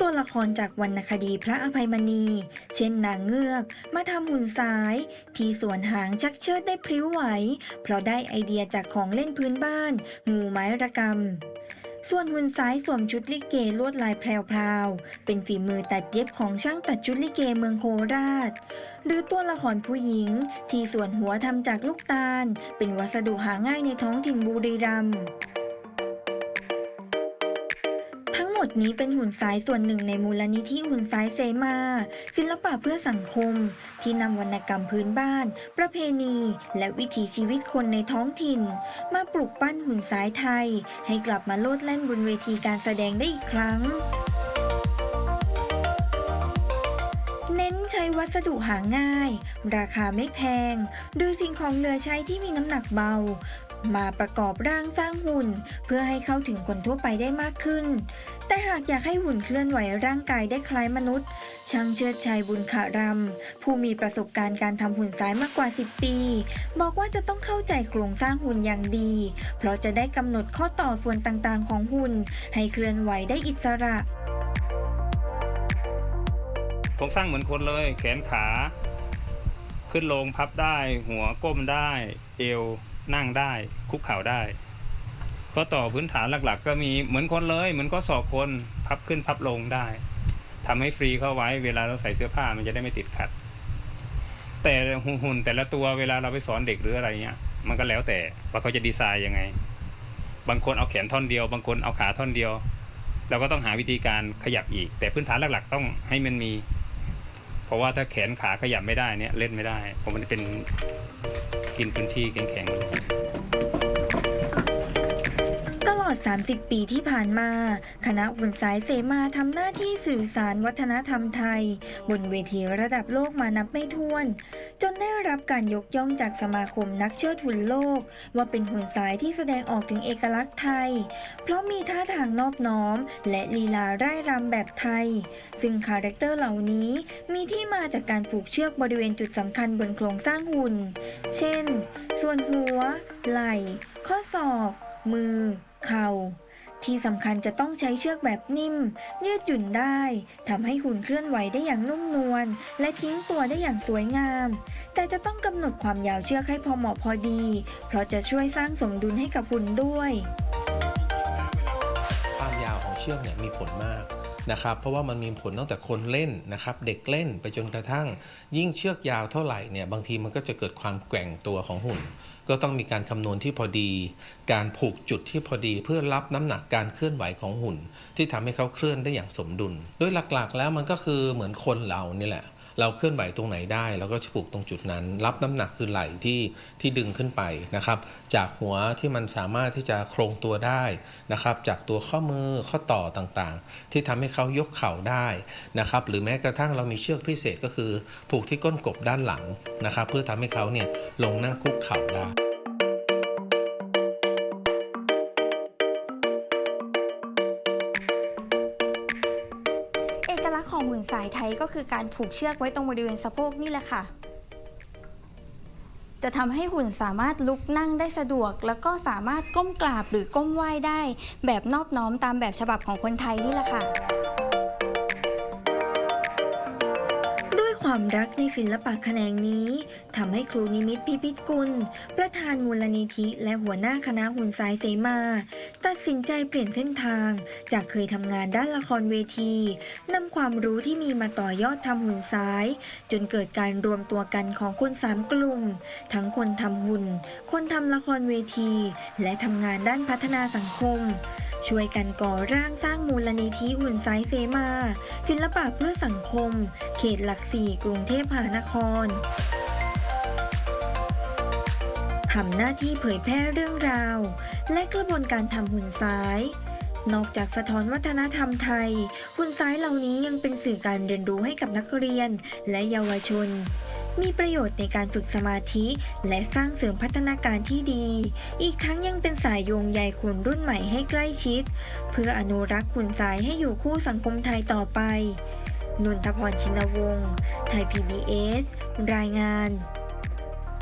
ตัวละครจากวรรณคดีพระอภัยมณี เช่นนางเงือก มาทำหุ่นสาย ที่สวนหางชักเชิดได้พริ้วไหว เพราะได้ไอเดียจากของเล่นพื้นบ้าน งูไม้ระกำ ส่วนหุ่นซ้ายสวมชุดลิเกลวดลายแพรวๆเป็นฝีมือตัดเย็บของช่างตัดชุดลิเกเมืองโคราช หรือตัวละครผู้หญิง ที่ส่วนหัวทำจากลูกตาล เป็นวัสดุหาง่ายในท้องถิ่นบุรีรัมย์ หมดนี้เป็นหุ่นสายส่วนหนึ่งในมูลนิธิหุ่นสายเสมา ศิลปะเพื่อสังคม ที่นำวรรณกรรมพื้นบ้าน ประเพณี และวิถีชีวิตคนในท้องถิ่น มาปลูกปั้นหุ่นสายไทย ให้กลับมาโลดแล่นบนเวทีการแสดงได้อีกครั้งเน้นใช้วัสดุหาง่าย ราคาไม่แพง หรือสิ่งของเหลือใช้ที่มีน้ำหนักเบา มาประกอบร่างสร้างหุ่น เพื่อให้เข้าถึงคนทั่วไปได้มากขึ้น แต่หากอยากให้หุ่นเคลื่อนไหวร่างกายได้คล้ายมนุษย์ ช่างเชิดชัยบุญขารำผู้มีประสบการณ์การทำหุ่นสายมากกว่า 10 ปี บอกว่าจะต้องเข้าใจโครงสร้างหุ่นอย่างดี เพราะจะได้กำหนดข้อต่อส่วนต่างๆ ของหุ่น ให้เคลื่อนไหวได้อิสระโครงสร้างเหมือนคนเลย แขนขา ขึ้นลงพับได้ หัวก้มได้ เอว นั่งได้คุกเข่าได้ก็ต่อพื้นฐานหลักๆ ก็มีเหมือนคนเลย เหมือนก็สอกคนพับขึ้นพับลงได้ทำให้ฟรีเข้าไว้เวลาเราใส่เสื้อผ้ามันจะได้ไม่ติดขัด แต่หุ่นแต่ละตัวเวลาเราไปสอนเด็กหรืออะไรเงี้ย มันก็แล้วแต่ว่าเขาจะดีไซน์ยังไง บางคนเอาแขนท่อนเดียว บางคนเอาขาท่อนเดียว เราก็ต้องหาวิธีการขยับอีก แต่พื้นฐานหลักๆ ต้องให้มันมี เพราะว่าถ้าแขนขาขยับไม่ได้เนี่ยเล่นไม่ได้ เพราะมันเป็นกินพื้นที่แข็งๆ อด 30 ปีที่ผ่านมา คณะหุ่นสายเสมาทำหน้าที่สื่อสารวัฒนธรรมไทย บนเวทีระดับโลกมานับไม่ถ้วน จนได้รับการยกย่องจากสมาคมนักเชิดหุ่นโลก ว่าเป็นหุ่นสายที่แสดงออกถึงเอกลักษณ์ไทย เพราะมีท่าทางนอบน้อม และลีลาร่ายรำแบบไทย ซึ่งคาแรคเตอร์เหล่านี้มีที่มาจากการผูกเชือกบริเวณจุดสำคัญบนโครงสร้างหุ่น เช่น ส่วนหัว ไหล่ ข้อศอก มือ เข่า ที่สำคัญจะต้องใช้เชือกแบบนิ่ม ยืดหยุ่นได้ทำให้หุ่นเคลื่อนไหวได้อย่างนุ่มนวลและทิ้งตัวได้อย่างสวยงาม แต่จะต้องกำหนดความยาวเชือกให้พอเหมาะพอดี เพราะจะช่วยสร้างสมดุลให้กับหุ่นด้วย ความยาวของเชือกเนี่ยมีผลมาก นะครับเพราะว่ามันมีผลตั้งแต่คนเล่นนะครับเด็กเล่นไปจนกระทั่ง ยิ่งเชือกยาวเท่าไหร่เนี่ยบางทีมันก็จะเกิดความแกว่งตัวของหุ่น ก็ต้องมีการคำนวณที่พอดี การผูกจุดที่พอดีเพื่อรับน้ำหนักการเคลื่อนไหวของหุ่น ที่ทำให้เขาเคลื่อนได้อย่างสมดุล โดยหลักๆ แล้วมันก็คือเหมือนคนเรานี่แหละ เราเคลื่อนไหวตรงไหนได้เราก็จะปลูกตรงจุดนั้น รับน้ำหนักคือไหล่ที่ที่ดึงขึ้นไปนะครับ จากหัวที่มันสามารถที่จะโครงตัวได้นะครับ จากตัวข้อมือข้อต่อต่างๆ ที่ทำให้เขายกเข่าได้นะครับ หรือแม้กระทั่งเรามีเชือกพิเศษก็คือผูกที่ก้นกบด้านหลังนะครับ เพื่อทำให้เขาเนี่ยลงนั่งคุกเข่าได้ ของหุ่นสายไทยก็คือการผูกเชือกไว้ตรงบริเวณสะโพกนี่แหละค่ะ จะทำให้หุ่นสามารถลุกนั่งได้สะดวก แล้วก็สามารถก้มกราบหรือก้มไหว้ได้ แบบนอบน้อมตามแบบฉบับของคนไทยนี่แหละค่ะ ความรักในศิลปะแขนงนี้ทำให้ครูนิมิตพิพิธกุล ประธานมูลนิธิ และหัวหน้าคณะหุ่นสายเสมา ตัดสินใจเปลี่ยนเส้นทาง จากเคยทำงานด้านละครเวทีนำความรู้ที่มีมาต่อยอดทำหุ่นสาย จนเกิดการรวมตัวกันของคนสามกลุ่ม ทั้งคนทำหุ่น คนทำละครเวที และทำงานด้านพัฒนาสังคมช่วยกันก่อร่างสร้างมูลนิธิหุ่นสายเสมา ศิลปะเพื่อสังคม เขตหลักสี่กรุงเทพมหานครทำหน้าที่เผยแพร่เรื่องราว และกระบวนการทำหุ่นซ้าย นอกจากสะท้อนวัฒนธรรมไทย หุ่นซ้ายเหล่านี้ยังเป็นสื่อการเรียนรู้ให้กับนักเรียนและเยาวชน มีประโยชน์ในการฝึกสมาธิและสร้างเสริมพัฒนาการที่ดี อีกทั้งยังเป็นสายโยงใยคนรุ่นใหม่ให้ใกล้ชิด เพื่ออนุรักษ์หุ่นสายให้อยู่คู่สังคมไทยต่อไป นนทพรชินวงศ์ ไทย PBS รายงาน